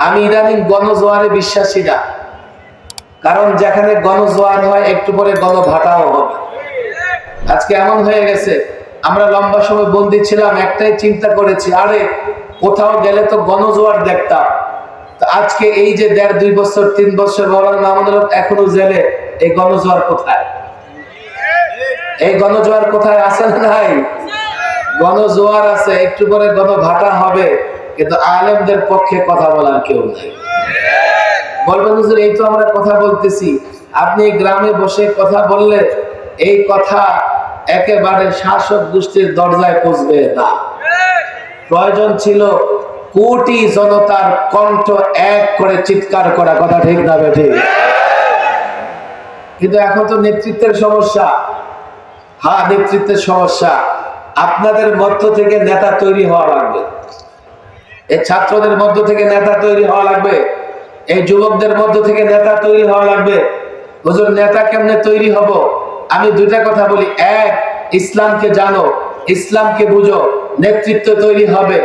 আমি ইদানিং গণজোয়ারে বিশ্বাসী না। কারণ যেখানে গণজোয়ার হয়, একটু পরে গণভাটাও হবে। আজকে এমন হয়ে গেছে, আমরা লম্বা সময় বন্দি ছিলাম, একটাই চিন্তা করেছি, আরে, কোথাও গেলে তো গণজোয়ার দেখতাম। আজকে এই যে দেড়, দুই বছর, তিন বছর বাবার মামুনুল এখনও জেলে, এই গণজোয়ার কোথায়? এই গণজোয়ার কোথায় আছে নাই? গণজোয়ার আছে, একটু পরে গণভাটা হবে। কিন্তু আলেমদের পক্ষে কথা বলার কেউ নাই। বলবেন এই তো আমরা কথা বলতেছি। আপনি গ্রামে বসে কথা বললে এই কথা একেবারে শাসক গোষ্ঠীর দরজায় পৌঁছবে না। প্রয়োজন ছিল কোটি জনতার কণ্ঠ এক করে চিৎকার করা, কথা ঠিক না ঠিক কিন্তু এখন তো নেতৃত্বের সমস্যা। হ্যাঁ নেতৃত্বের সমস্যা। আপনাদের মধ্য থেকে নেতা তৈরি হওয়া লাগবে। এই ছাত্রদের মধ্য থেকে নেতা তৈরি হওয়া লাগবে। এই যুবকদের মধ্য থেকে নেতা তৈরি হওয়া লাগবে। হুজুর, নেতা কেমনে তৈরি হব? আমি দুইটা কথা বলি। এক, ইসলামকে জানো, ইসলামকে বুঝো, নেতৃত্ব তৈরি হবে।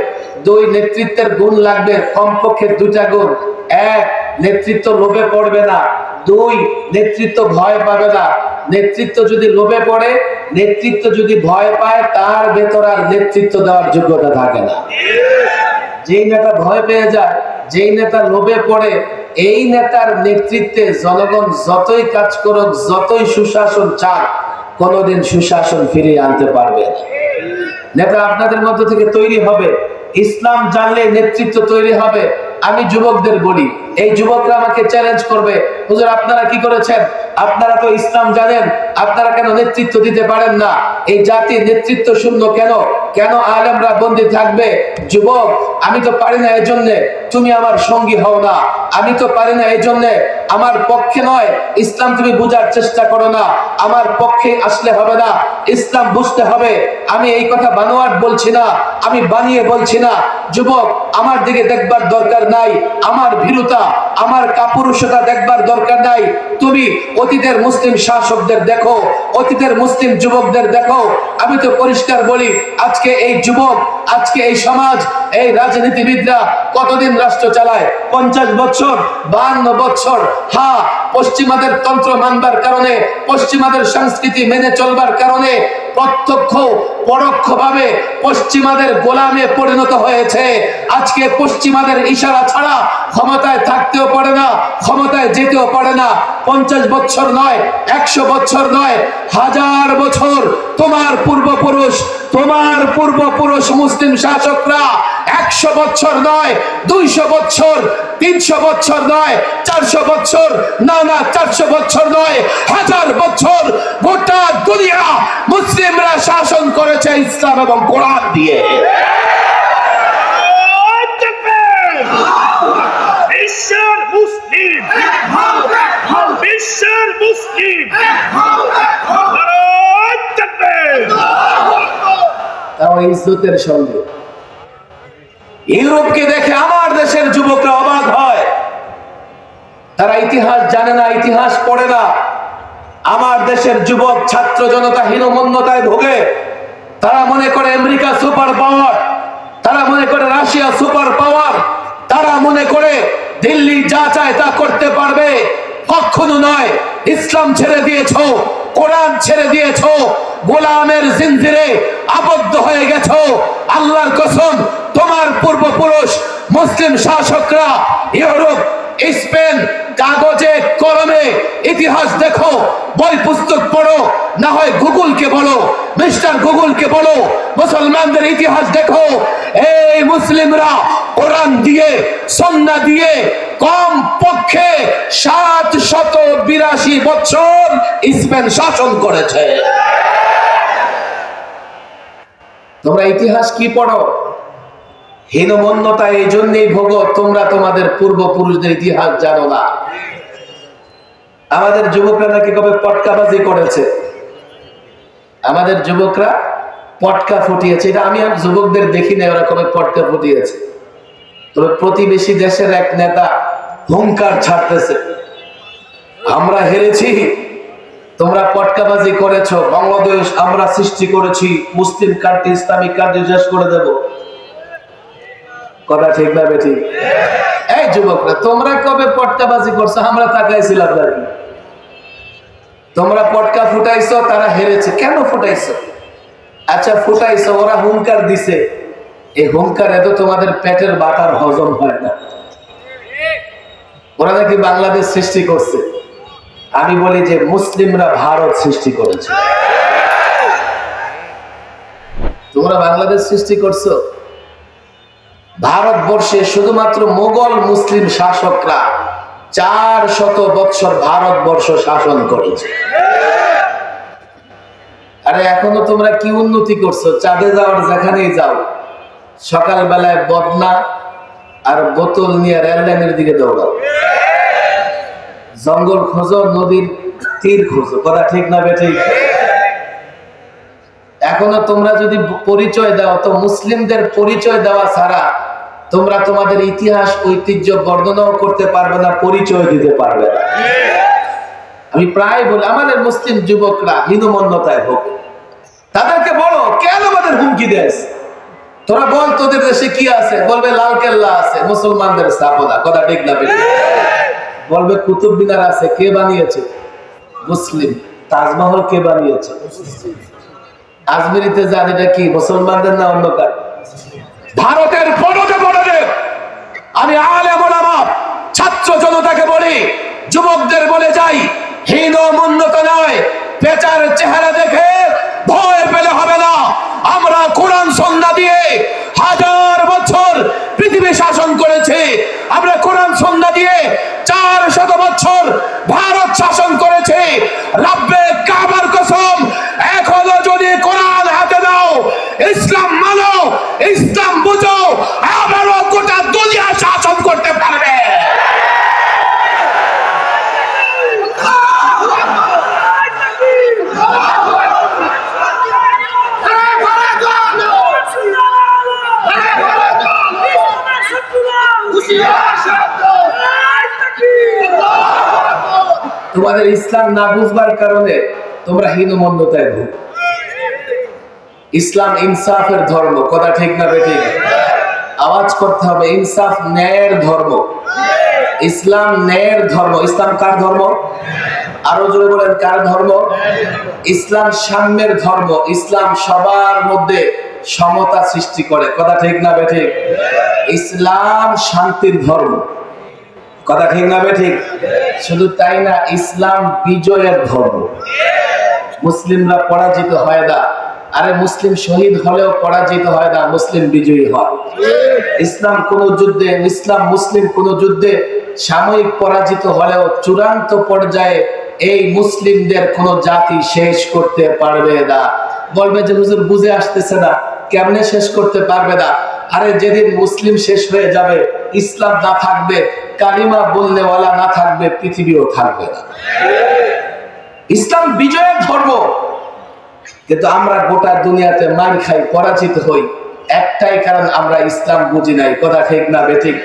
দুই, নেতৃত্বের গুণ লাগবে, কমপক্ষে দুটা গুণ। এক, নেতৃত্ব লোভে পড়বে না। দুই, নেতৃত্ব ভয় পাবে না। নেতৃত্ব যদি লোভে পড়ে, নেতৃত্ব যদি ভয় পায়, তার ভেতর আর নেতৃত্ব দেওয়ার যোগ্যতা থাকে না। যেই নেতা ভয় পেয়ে যায়, যেই নেতা লোভে পড়ে, এই নেতার নেতৃত্বে জনগণ যতই কাজ করুক, যতই সুশাসন চাক, কোনোদিন সুশাসন ফিরিয়ে আনতে পারবে না। নেতা আপনাদের মধ্য থেকে তৈরি হবে। ইসলাম জানলে নেতৃত্ব তৈরি হবে। আমি যুবকদের বলি এই যুবকরা আমাকে চ্যালেঞ্জ করবে। হুজুর, আপনারা কি করেছেন? আপনারা তো ইসলাম জানেন, আপনারা কেন নেতৃত্ব দিতে পারেন না? এই জাতির নেতৃত্ব শূন্য কেন? কেন আলেমরা বন্দি থাকবে? যুবক, আমি তো পারি না এই জন্যে তুমি আমার সঙ্গী হও না। আমি তো পারি না এই জন্যে আমার পক্ষে নয়। ইসলাম তুমি বোঝার চেষ্টা করো না। আমার পক্ষে আসলে হবে না। ইসলাম বুঝতে হবে। আমি এই কথা বানোয়াট বলছি না, আমি বানিয়ে বলছি না। যুবক, আমার দিকে দেখবার দরকার নাই। আমার ভীরুতা আমার কাপুরুষতা দেখবার দরকার নাই। তুমি অতীতের মুসলিম শাসকদের দেখো, অতীতের মুসলিম যুবকদের দেখো। আমি তো পরিষ্কার বলি, আজকে এই যুবক, আজকে এই সমাজ, এই রাজনীতিবিদরা কতদিন রাষ্ট্র চালায়? পঞ্চাশ বছর, বাহান্ন বছর। হ্যাঁ পশ্চিমাদের তন্ত্র মানবার কারণে, পশ্চিমাদের সংস্কৃতি মেনে চলবার কারণে প্রত্যক্ষ, পরোক্ষভাবে পশ্চিমাদের গোলামে পরিণত হয়েছে। আজকে পশ্চিমাদের ইশারা ছাড়া ক্ষমতায় থাকতেও পারে না, ক্ষমতায় যেতেও পারে না। পঞ্চাশ বছর নয়, একশো বছর নয়, হাজার বছর তোমার পূর্বপুরুষ তোমার পূর্বপুরুষ মুসলিম শাসকরা একশো বছর নয়, দুইশো বছর, তিনশো বছর নয়, চারশো বছর, না না, চারশো বছর নয়, হাজার বছর গোটা দুনিয়া মুসলিমরা শাসন করেছে ইসলাম এবং কোরআন দিয়ে। বিশ্বের মুসলিম। ইজ্জতের সঙ্গে। ইউরোপকে দেখে আমার দেশের যুবকরা অবাক হয়। তারা ইতিহাস জানে না, ইতিহাস পড়ে না। আমার দেশের যুবক, ছাত্র জনতা হীনমন্যতায় ভোগে। তারা মনে করে আমেরিকা সুপার পাওয়ার। তারা মনে করে রাশিয়া সুপার পাওয়ার। তারা মনে করে দিল্লি যা চায় তা করতে পারবে। কখনো নয়, ইসলাম ছেড়ে দিয়েছ, কোরআন ছেড়ে দিয়েছ, গোলামের জিন্দিরে আবদ্ধ হয়ে গেছ। আল্লাহর কসম, তোমার পূর্বপুরুষ, মুসলিম শাসকরা, ইউরোপ, স্পেন কাগজে, কলমে ইতিহাস দেখো, বই, পুস্তক পড়ো, না হয় গুগলকে বলো, মিস্টার গুগলকে বলো, মুসলমানদের ইতিহাস দেখো। এই মুসলিমরা কোরআন দিয়ে সন্না দিয়ে কম পক্ষে সাত শত বিরাশি বছর স্পেন শাসন করেছে। তোমরা ইতিহাস কি পড়ো? হীনমন্যতা এই জন্যই ভোগ তোমরা তোমাদের পূর্বপুরুষদের ইতিহাস জানো না। আমাদের যুবকরা নাকি কবে পটকাবাজি করেছে? আমাদের যুবকরা পটকা ফুটিয়েছে। এটা আমি আর যুবকদের দেখি না ওরা কবে পটকা ফুটিয়েছে। তবে প্রতিবেশী দেশের এক নেতা হুঙ্কার ছাড়তেছে। আমরা হেরেছি, তোমরা পটকাবাজি করেছ, বাংলাদেশ আমরা সৃষ্টি করেছি, মুসলিম কান্ট্রি, ইসলামিক কান্ট্রি শেষ করে দেব। কথা ঠিক না বেঠি এই যুবকরা, তোমরা কবে পটকাবাজি করছ? আমরা তাকাইছিলাম কি? তোমরা পটকা ফুটাইছো, তারা হেরেছে। কেন ফুটাইছো? আচ্ছা ফুটাইছো, ওরা হুঙ্কার দিছে। এই হুঙ্কার এত তোমাদের পেটের বাতার হজম হয় না। ওরা নাকি বাংলাদেশ সৃষ্টি করছে। আমি বলি যে, মুসলিমরা ভারত সৃষ্টি করেছে। তোমরা বাংলাদেশ সৃষ্টি করছ? ভারতবর্ষে শুধুমাত্র মোগল মুসলিম শাসকরা চার শত বৎসর ভারতবর্ষ শাসন করেছে। আরে, এখনও তোমরা কি উন্নতি করছ? চাঁদে যাওয়ার যেখানেই যাও, সকালবেলায় বদনা আর বোতল নিয়ে রেল লাইনের দিকে দৌড়াও। জঙ্গল খোঁজো, নদীর তীর খোঁজো। কথা ঠিক না বেঠিক? এখনও তোমরা যদি পরিচয় দাও, তো মুসলিমদের পরিচয় দেওয়া ছাড়া তোমরা তোমাদের ইতিহাস, ঐতিহ্য বর্ণনাও করতে পারবে না, পরিচয় দিতে পারবে না। আমি প্রায় বলি, আমাদের মুসলিম যুবকরা হীনমন্যতায় ভোগে। তাদেরকে বলো কেন আমাদের হুমকি দেশ তোরা বল, তোদের দেশে কি আছে? বলবে, লাল কেল্লা আছে, মুসলমানদের স্থাপনা। কথা ঠিক না বলবে, কুতুব মিনার আছে, কে বানিয়েছে? মুসলিম। তাজমহল কে বানিয়েছে? আজমিরিতে যান কি, মুসলমানদের না অন্য কার ভারতের পড়তে আমি আলে মোলামা, ছাত্র জনতাকে বলি, যুবকদের বলে যাই, হীন মন্যত নয় পেচার চেহারা দেখে ভয় পেলে হবে না। আমরা কোরআন সন্ধ্যা দিয়ে হাজার বছর পৃথিবী শাসন করেছে। আমরা কোরআন সন্ধ্যা দিয়ে চার শত বছর ভারত শাসন করেছে। রাব্বে কাবার কসম এখনও যদি কোরআন হাতে দাও ইসলাম মানো ইসলাম বুঝো আবারও গোটা দুনিয়া শাসন করতে পারবে তোমাদের ইসলাম না বুঝবার কারণে তোমরা হীনমন্যতায় ভোগ। ইসলাম ইনসাফের ধর্ম, কথা ঠিক না বেঠিক? আওয়াজ করতে হবে, ইনসাফ ন্যায়ের ধর্ম। ইসলাম ন্যায়ের ধর্ম, ইসলাম কার ধর্ম? আরও জোরে বলেন, কার ধর্ম? ইসলাম সাম্যের ধর্ম, ইসলাম সবার মধ্যে সমতা সৃষ্টি করে, কথা ঠিক না বেঠিক? ইসলাম শান্তির ধর্ম। কথা ঠিক না ঠিক? শুধু তাই না, ইসলাম বিজয়ের ধর্ম। মুসলিমরা পরাজিত হয় না। আরে মুসলিম শহীদ হলেও পরাজিত হয় না, মুসলিম বিজয়ী হয়। ইসলাম কোন যুদ্ধে, ইসলাম মুসলিম কোন যুদ্ধে সাময়িক পরাজিত হলেও চূড়ান্ত পর্যায়ে এই মুসলিমদের কোন জাতি শেষ করতে পারবে না। বলবে যে, হুজুর, বুঝে আসতেছে না। কেমনে শেষ করতে পারবে না? আরে যেদিন মুসলিম শেষ হয়ে যাবে, ইসলাম না থাকবে, কালিমা বললেওয়ালা না থাকবে, পৃথিবীও থাকবে না। ইসলাম বিজয়ের ধর্ম। কিন্তু আমরা গোটা দুনিয়াতে মার খাই, পরাজিত হই। একটাই কারণ আমরা ইসলাম বুঝি নাই, কথা ঠিক না বেঠিক।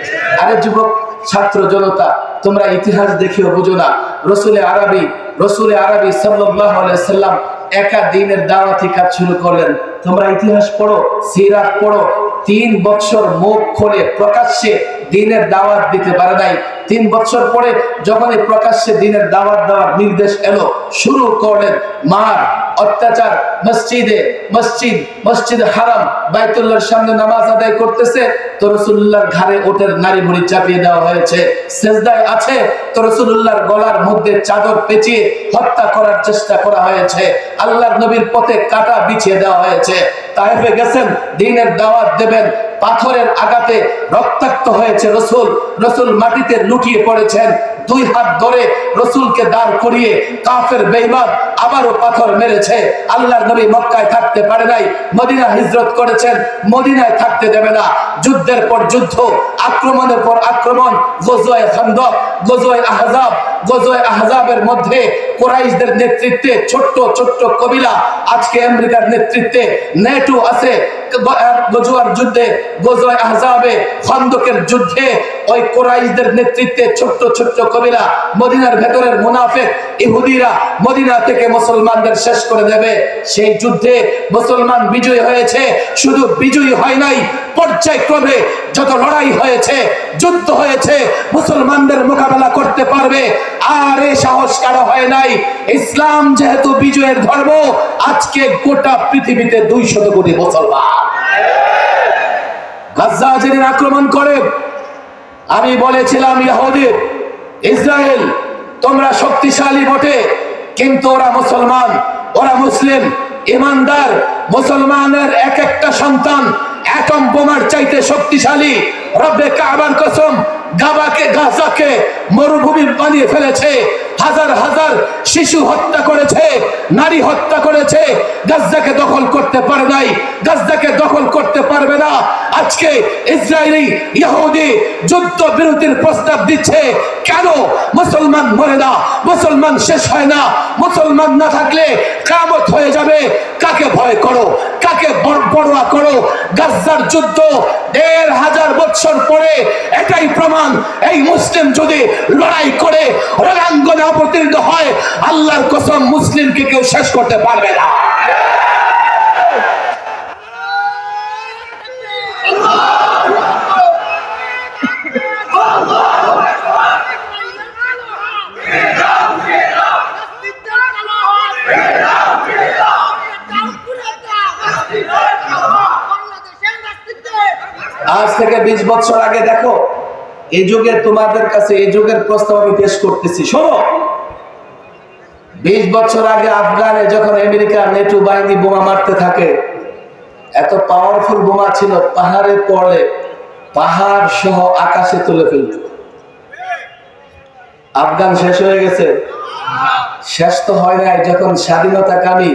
আরে যুবক, ছাত্র জনতা, তোমরা ইতিহাস দেখিও বুঝো না। রসুলে আরবি রসুলে আরবি সাল্লাহ সাল্লাম একা দিনের দাওয়াতি কাজ শুরু করলেন। তোমরা ইতিহাস পড়ো, সিরাত পড়ো তিন বছর মুখ খোলে প্রকাশ্যে দিনের দাওয়াত দিতে পারে নাই। তিন বছর পরে যখন এই প্রকাশ্যে দিনের দাওয়াত দেওয়ার নির্দেশ এলো, শুরু করলেন মার, অত্যাচার, মসজিদে, মসজিদ মসজিদ হারাম, বাইতুল্লাহর সামনে নামাজ আদায় করতেছে। তো রসুল্লাহর ঘাড়ে ওটের নারী ভুড়ি চাপিয়ে দেওয়া হয়েছে। সেজদায় আছে, তো রসুল্লাহর গলার মধ্যে চাদর পেঁচিয়ে হত্যা করার চেষ্টা করা হয়েছে। আল্লাহর নবীর পথে কাটা বিছিয়ে দেওয়া হয়েছে। তাইফে গেছেন, দিনের দাওয়াত দেবেন, পাথরের আঘাতে রক্তাক্ত হয়েছে রসুল। রসুল মাটিতে লুটিয়ে পড়েছেন। দুই হাত ধরে রসুলকে দাঁড় করিয়ে কাফের বেইমান আবারও পাথর মেরেছে। আল্লাহর নবী মক্কায় থাকতে পারে নাই, মদিনা হিজরত করেছেন, মদিনায় থাকতে দেবে না। যুদ্ধের পর যুদ্ধ, আক্রমণের পর আক্রমণ গজোয় খান্দক গজোয় আহজাব গজোয় আহজাবের মধ্যে কোরাইশদের নেতৃত্বে ছোট্ট ছোট্ট কবিলা আজকে আমেরিকার নেতৃত্বে নেটো আছে। গজোয়ার যুদ্ধে গজোয় আহজাবে খন্দকের যুদ্ধে ওই কোরাইশদের নেতৃত্বে ছোট্ট ছোট্ট কবিলা মদিনার ভেতরের মুনাফেক ইহুদিরা মদিনা থেকে মুসলমানদের শেষ করে দেবে। সেই যুদ্ধে মুসলমান বিজয়ী হয়েছে। শুধু বিজয়ী হয় নাই, পর্যায়ক্রমে যত লড়াই হয়েছে, যুদ্ধ হয়েছে, মুসলমানদের মোকাবেলা করতে পারবে। আর এ সাহস কারও হয় নাই। ইসলাম যেহেতু বিজয়ের ধর্ম, আজকে গোটা পৃথিবীতে দুই শত কোটি মুসলমান। আক্রমণ করে, আমি বলেছিলাম ইহুদির ইসরায়েল তোমরা শক্তিশালী বটে, কিন্তু ওরা মুসলমান, ওরা মুসলিম। ইমানদার, মুসলমানের এক একটা সন্তান অ্যাটম বোমার চাইতে শক্তিশালী। রব্বে কাবার কসম গাবাকে, গাজাকে মরুভূমি বানিয়ে ফেলেছে। হাজার হাজার শিশু হত্যা করেছে, নারী হত্যা করেছে। গাজ্জাকে দখল করতে পারে নাই, গাজ্জাকে দখল করতে পারবে না। আজকে ইসরায়েলি ইহুদি যুদ্ধ বিরতির প্রস্তাব দিচ্ছে, কেন মুসলমান মরে না, মুসলমান শেষ হয় না, মুসলমান না থাকলে কামত হয়ে যাবে, কাকে ভয় করো, কাকে বড়- বড়ুয়া করো? গাজ্জার যুদ্ধ দেড় হাজার বছর পরে এটাই প্রমাণ এই মুসলিম যদি লড়াই করে, রণাঙ্গনে অবতীর্ণ হয়, আল্লাহর কসম মুসলিমকে কেউ শেষ করতে পারবে না। আজ থেকে বিশ বছর আগে দেখো এই যুগে তোমাদের কাছে এই যুগের প্রস্তাব আমি পেশ করতেছি। শোনো, বিশ বছর আগে আফগানে যখন আমেরিকা নেটু বাহিনী বোমা মারতে থাকে, এত পাওয়ারফুল বোমা ছিল পাহাড়ে পড়লে পাহাড় সহ আকাশে তুলে ফেলত। আফগান শেষ হয়ে গেছে। শেষ তো হয় নাই, যখন স্বাধীনতাকামী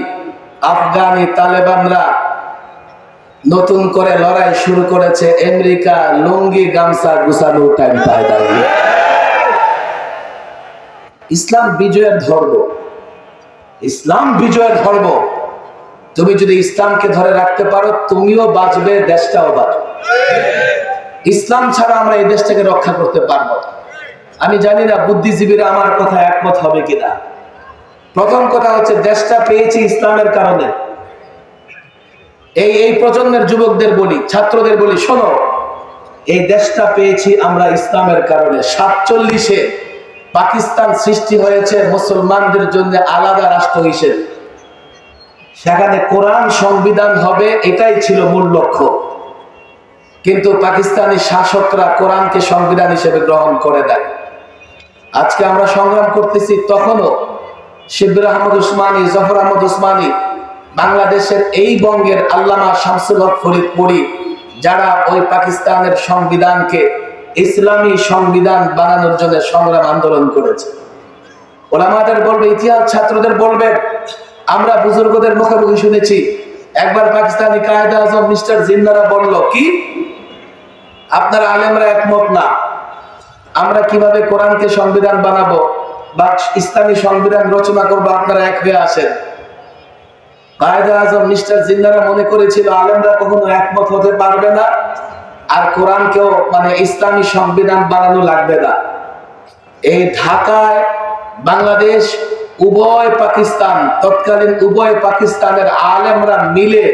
আফগানি তালেবানরা নতুন করে লড়াই শুরু করেছে আমেরিকা, লুঙ্গি, গামছা গুছানো টাইম পায় দাঁড়িয়ে ইসলাম বিজয়ের ধর্ম। ইসলাম বিজয়ের ধর্ম। তুমি যদি ইসলামকে ধরে রাখতে পারো, তুমিও বাঁচবে, দেশটাও বাঁচবে। ইসলাম ছাড়া আমরা এই দেশটাকে রক্ষা করতে পারব আমি জানি না বুদ্ধিজীবীরা আমার কথা একমত হবে কিনা। প্রথম কথা হচ্ছে, দেশটা পেয়েছি ইসলামের কারণে। এই এই প্রজন্মের যুবকদের বলি, ছাত্রদের বলি, শোনো, এই দেশটা পেয়েছি আমরা ইসলামের কারণে। সাতচল্লিশে পাকিস্তান সৃষ্টি হয়েছে মুসলমানদের জন্য আলাদা রাষ্ট্র হিসেবে। সেখানে কোরআন সংবিধান হবে, এটাই ছিল মূল লক্ষ্য। কিন্তু পাকিস্তানি শাসকরা কোরআনকে সংবিধান হিসেবে গ্রহণ করে দেয়। আজকে আমরা সংগ্রাম করতেছি তখনও শিবির আহমদ উসমানী জফর আহমদ উসমানী বাংলাদেশের এই বঙ্গের আল্লামা শামসুল হক ফরিদপুরি যারা ওই পাকিস্তানের সংবিধানকে ইসলামী সংবিধান বানানোর জন্য সংগ্রাম আন্দোলন করেছে। ওলামাদের বলবে, ইতিহাস ছাত্রদের বলবে, আমরা বুজুর্গদের মুখে মুখে শুনেছি। একবার পাকিস্তানি কায়দা আজম মিস্টার জিন্নারা বলল, কি? আপনারা আলেমরা একমত না। আমরা কীভাবে কোরআনকে সংবিধান বানাবো বা ইসলামী সংবিধান রচনা করব আপনারা এক হয়ে আসেন? কায়দা আজম মিস্টার জিন্নারা মনে করেছিল, আলেমরা কখনো একমত হতে পারবে না আর কোরআনকেও মানে ইসলামী সংবিধান বানানো লাগবে না। এই ঢাকায় বাংলাদেশ, উভয় পাকিস্তান, তৎকালীন উভয় পাকিস্তানের আলেমরা মিলে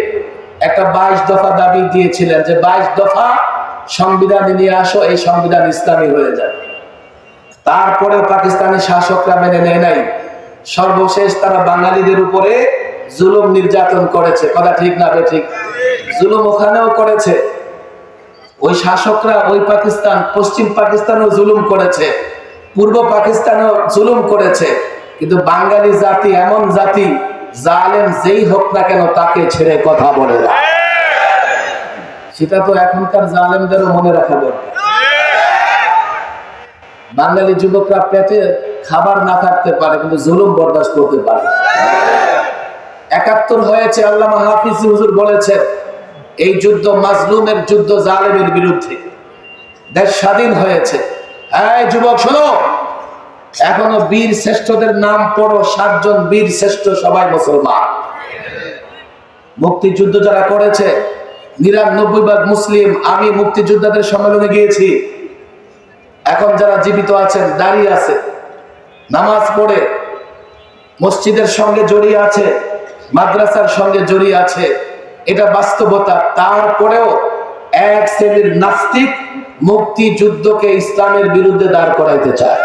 একটা বাইশ দফা দাবি দিয়েছিলেন যে বাইশ দফা সংবিধানে নিয়ে আসো, এই সংবিধান ইসলামী হয়ে যায় তারপরে পাকিস্তানি শাসকরা মেনে নেয় নাই। সর্বশেষ তারা বাঙালিদের উপরে জুলুম নির্যাতন করেছে। কথা ঠিক না বে ঠিক জুলুম ওখানেও করেছে। ওই শাসকরা ওই পাকিস্তান, পশ্চিম পাকিস্তানও জুলুম করেছে। পূর্ব পাকিস্তানও জুলুম করেছে। কিন্তু বাঙালি জাতি, এমন জাতি, জালেম যেই হোক না কেন তাকে ছেড়ে কথা বলে না। সেটা তো এখনকার জালেমদেরও মনে রাখা দরকার। বাঙালি যুবকরা পেটে খাবার না থাকতে পারে, কিন্তু জুলুম বরদাস্ত করতে পারে। একাত্তর হয়েছে, আল্লামা হাফিজ হুজুর বলেছেন, এই যুদ্ধ মাজলুমের যুদ্ধ জালেমের বিরুদ্ধে। দেশ স্বাধীন হয়েছে। এই যুবক, শোনো, এখনও বীর শ্রেষ্ঠদের নাম পড়ো, সাতজন বীর শ্রেষ্ঠ সবাই মুসলমান। মুক্তিযুদ্ধ যারা করেছে, নিরানব্বই ভাগ মুসলিম, আমি মুক্তিযোদ্ধাদের সম্মেলনে গিয়েছি। এখন যারা জীবিত আছেন, দাঁড়িয়ে আছে, নামাজ পড়ে, মসজিদের সঙ্গে জড়িয়ে আছে মাদ্রাসার সঙ্গে জড়িয়ে আছে। এটা বাস্তবতা। তারপরেও এক শ্রেণির নাস্তিক মুক্তিযুদ্ধকে ইসলামের বিরুদ্ধে দাঁড় করাইতে চায়।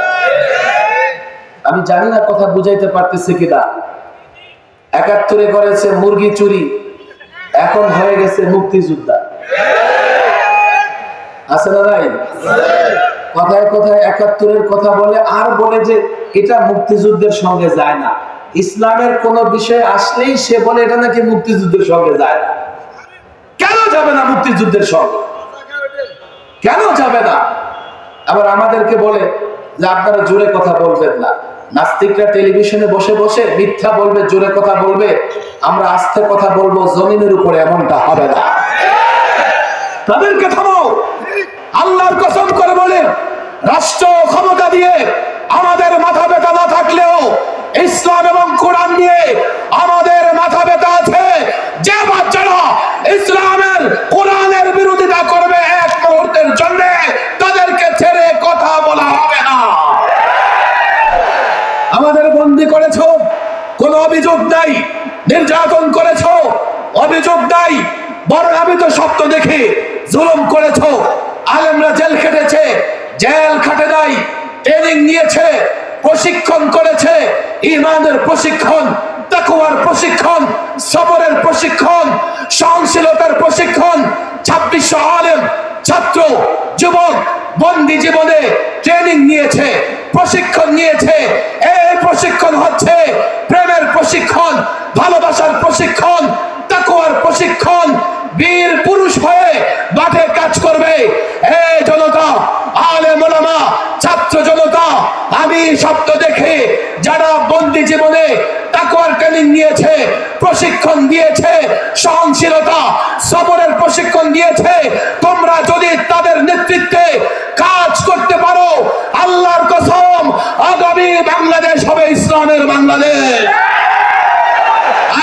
আমি জানি না কথা বুঝাইতে পারতেছে কিনা। একাত্তরে করেছে মুরগি চুরি। এখন হয়ে গেছে মুক্তিযোদ্ধা। আছে না নাই? কথায় কথায় একাত্তরের কথা বলে আর বলে যে এটা মুক্তিযুদ্ধের সঙ্গে যায় না। ইসলামের কোন বিষয় আসলেই সে বলে এটা নাকি মুক্তিযুদ্ধের সঙ্গে যায়। কেন যাবে না মুক্তিযুদ্ধের সঙ্গে? কেন যাবে না? আবার আমাদেরকে বলে যে আপনারা জোরে কথা বলবেন না। নাস্তিকরা টেলিভিশনে বসে বসে মিথ্যা বলবে, জোরে কথা বলবে। আমরা আস্তে কথা বলব, জমিনের উপরে এমনটা হবে না। তাদেরকে থামাও আল্লাহর কসম করে বলে, রাষ্ট্র ক্ষমতা দিয়ে আমাদের মাথা ব্যথা না থাকলেও ইসলাম এবং কোরআন নিয়ে আমাদের মাথা ব্যথা আছে। যে বাচ্চারা ইসলামের, কোরআনের বিরোধিতা করবে এক মুহূর্তের জন্য, তাদেরকে ছেড়ে কথা বলা হবে না। আমাদের বন্দি করেছ, কোন অভিযোগ নাই, নির্যাতন করেছ, অভিযোগ নাই বরং আমি তো স্বপ্ন দেখে জুলুম করেছ, আলেমরা জেল খেটেছে, জেল খাটে নাই ট্রেনিং নিয়েছে, প্রশিক্ষণ করেছে ইমানের প্রশিক্ষণ তাকুয়ার প্রশিক্ষণ, সবরের প্রশিক্ষণ, সহনশীলতার প্রশিক্ষণ, ছাব্বিশশো আলেম, ছাত্র, যুবক, বন্দি জীবনে ট্রেনিং নিয়েছে, প্রশিক্ষণ নিয়েছে। এই প্রশিক্ষণ হচ্ছে প্রেমের প্রশিক্ষণ, ভালোবাসার প্রশিক্ষণ তাকুয়ার প্রশিক্ষণ। বীর পুরুষ হয়ে মাঠে কাজ করবে। এই জনতা আলে মোলামা ছাত্র জনতা, আমি শব্দ দেখে যারা বন্দি জীবনে নিয়েছে, প্রশিক্ষণ দিয়েছে, সহনশীলতা, সবরের প্রশিক্ষণ দিয়েছে, তোমরা যদি তাদের নেতৃত্বে কাজ করতে পারো, আল্লাহর কসম, আগামী বাংলাদেশ হবে ইসলামের বাংলাদেশ।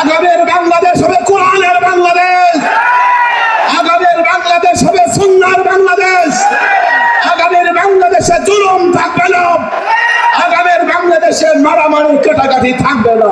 আগামীর বাংলাদেশ হবে কোরআনের বাংলাদেশ। আগামীর বাংলাদেশ হবে আগামীর বাংলাদেশে জুলুম থাকবে না। আগামীর বাংলাদেশে মারামারি কাটাকাটি থাকবে না।